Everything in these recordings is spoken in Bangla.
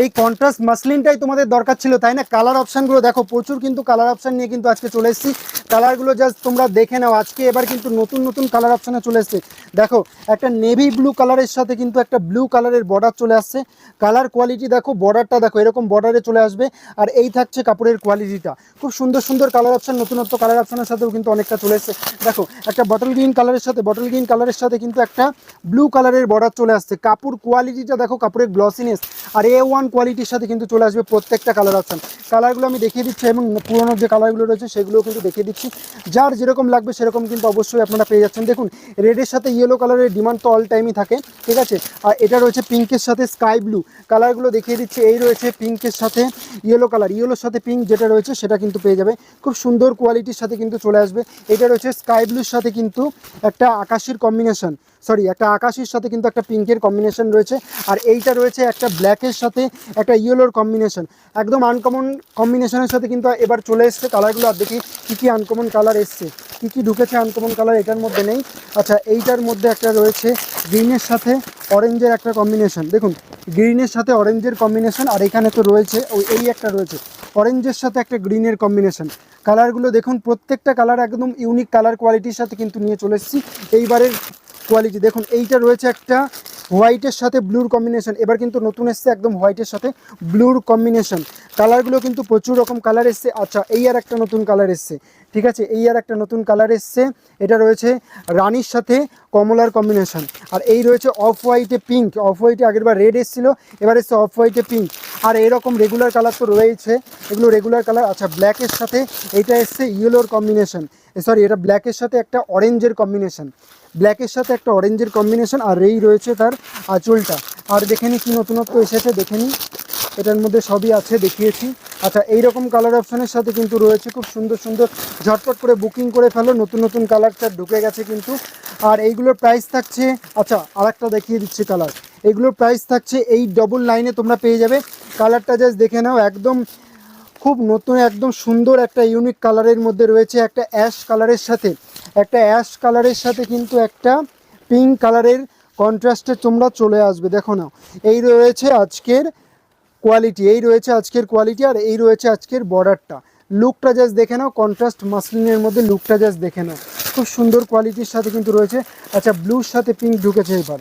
এই কন্ট্রাস্ট মাসলিনটাই তোমাদের দরকার ছিল, তাই না? কালার অপশানগুলো দেখো, প্রচুর কিন্তু কালার অপশান নিয়ে কিন্তু আজকে চলে এসেছি। কালারগুলো জাস্ট তোমরা দেখে নাও, আজকে এবার কিন্তু নতুন নতুন কালার অপশানে চলে এসছে। দেখো, একটা নেভি ব্লু কালারের সাথে কিন্তু একটা ব্লু কালারের বর্ডার চলে আসছে। কালার কোয়ালিটি দেখো বর্ডারটা দেখো, এরকম বর্ডারে চলে আসবে। আর এই থাকছে কাপড়ের কোয়ালিটিটা খুব সুন্দর সুন্দর কালার অপশান নতুনত্ব কালার অপশানের সাথেও কিন্তু অনেকটা চলে এসছে। দেখো, একটা বটল গ্রিন কালারের সাথে বটল গ্রিন কালারের সাথে কিন্তু একটা ব্লু কালারের বর্ডার চলে আসছে। কাপড় কোয়ালিটিটা দেখো, কাপড়ের গ্লসিনেস আর এ ওয়ান কোয়ালিটির সাথে কিন্তু চলে আসবে প্রত্যেকটা কালার অপশান কালারগুলো আমি দেখিয়ে দিচ্ছি এবং পুরোনো যে কালারগুলো রয়েছে সেগুলোও কিন্তু দেখিয়ে দিচ্ছি। যার যেরকম লাগবে সেরকম কিন্তু অবশ্যই আপনারা পেয়ে যাচ্ছেন। দেখুন রেডের সাথে ইয়েলো কালারের ডিমান্ড তো অল টাইমই থাকে, ঠিক আছে? আর এটা রয়েছে পিঙ্কের সাথে স্কাই ব্লু কালারগুলো দেখিয়ে দিচ্ছি, এই রয়েছে পিঙ্কের সাথে ইয়েলো কালার ইয়েলোর সাথে পিঙ্ক যেটা রয়েছে সেটা কিন্তু পেয়ে যাবে। খুব সুন্দর কোয়ালিটির সাথে কিন্তু চলে আসবে। এটা রয়েছে স্কাই ব্লুর সাথে কিন্তু একটা আকাশের কম্বিনেশন সরি একটা আকাশের সাথে কিন্তু একটা পিঙ্কের কম্বিনেশন রয়েছে। আর এইটা রয়েছে একটা ব্ল্যাকের সাথে একটা ইয়েলোর কম্বিনেশন একদম আনকমন কম্বিনেশনের সাথে কিন্তু এবার চলে এসছে কালারগুলো আর দেখি কী কী আনকমন কালার এসছে। কী কী ঢুকেছে আনকমন কালার এটার মধ্যে নেই। আচ্ছা এইটার মধ্যে একটা রয়েছে গ্রিনের সাথে অরেঞ্জের একটা কম্বিনেশন দেখুন গ্রিনের সাথে অরেঞ্জের কম্বিনেশন আর এখানে তো রয়েছে, ওই এই একটা রয়েছে। অরেঞ্জের সাথে একটা গ্রিনের কম্বিনেশন কালারগুলো দেখুন, প্রত্যেকটা কালার একদম ইউনিক কালার কোয়ালিটির সাথে কিন্তু নিয়ে চলে এসেছি। এইবারের কোয়ালিটি দেখুন, এইটা রয়েছে একটা হোয়াইটের সাথে ব্লুর কম্বিনেশন এবার কিন্তু নতুন এসছে একদম হোয়াইটের সাথে ব্লুর কম্বিনেশন কালারগুলো কিন্তু প্রচুর রকম কালার এসছে। আচ্ছা এই আর একটা নতুন কালার এসছে। ঠিক আছে, এই আর একটা নতুন কালার এসছে, এটা রয়েছে রানির সাথে কমলার কম্বিনেশন আর এই রয়েছে অফ হোয়াইটে পিঙ্ক অফ হোয়াইটে আগেরবার রেড এসেছিল, এবার এসছে অফ হোয়াইটে পিঙ্ক আর এরকম রেগুলার কালার তো রয়েছে, এগুলো রেগুলার কালার আচ্ছা ব্ল্যাকের সাথে এইটা এসছে ইয়েলোর কম্বিনেশন সরি এটা ব্ল্যাকের সাথে একটা অরেঞ্জের কম্বিনেশন ব্ল্যাকের সাথে একটা অরেঞ্জের কম্বিনেশন আর এই রয়েছে তার আঁচলটা। আর দেখে নি কী নতুনত্ব এসেছে, দেখে নিই এটার মধ্যে সবই আছে, দেখিয়েছি। আচ্ছা এইরকম কালার অপশানের সাথে কিন্তু রয়েছে খুব সুন্দর সুন্দর ঝটপট করে বুকিং করে ফেলো, নতুন নতুন কালারটা ঢুকে গেছে কিন্তু। আর এইগুলোর প্রাইস থাকছে আচ্ছা আরেকটা দেখিয়ে দিচ্ছি কালার এইগুলোর প্রাইস থাকছে এই ডবল লাইনে তোমরা পেয়ে যাবে। কালারটা জাস্ট দেখে নাও, একদম খুব নতুন, একদম সুন্দর একটা ইউনিক কালারের মধ্যে রয়েছে একটা অ্যাশ কালারের সাথে। একটা অ্যাশ কালারের সাথে কিন্তু একটা পিঙ্ক কালারের কন্ট্রাস্টে তোমরা চলে আসবে, দেখো না এই রয়েছে আজকের কোয়ালিটি এই রয়েছে আজকের কোয়ালিটি আর এই রয়েছে আজকের বর্ডারটা লুকটা জাস্ট দেখে নাও কন্ট্রাস্ট মাসলিনের মধ্যে লুকটা জাস্ট দেখে নাও। খুব সুন্দর কোয়ালিটির সাথে কিন্তু রয়েছে। আচ্ছা ব্লুর সাথে পিঙ্ক ঢুকেছে এবার।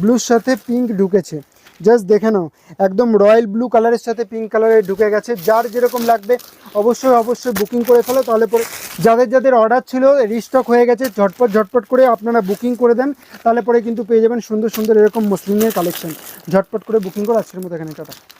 ব্লুর সাথে পিঙ্ক ঢুকেছে। জাস্ট দেখে নাও, একদম রয়্যাল ব্লু কালারের সাথে পিঙ্ক কালারে ঢুকে গেছে। যার যেরকম লাগবে, অবশ্যই অবশ্যই বুকিং করে ফেলো। তাহলে পরে যাদের যাদের অর্ডার ছিল রিস্টক হয়ে গেছে, ঝটপট ঝটপট করে আপনারা বুকিং করে দেন। তাহলে পরে কিন্তু পেয়ে যাবেন সুন্দর সুন্দর এরকম মুসলিমের কালেকশন ঝটপট করে বুকিং করে, আজকের মতো এখানে টাটা।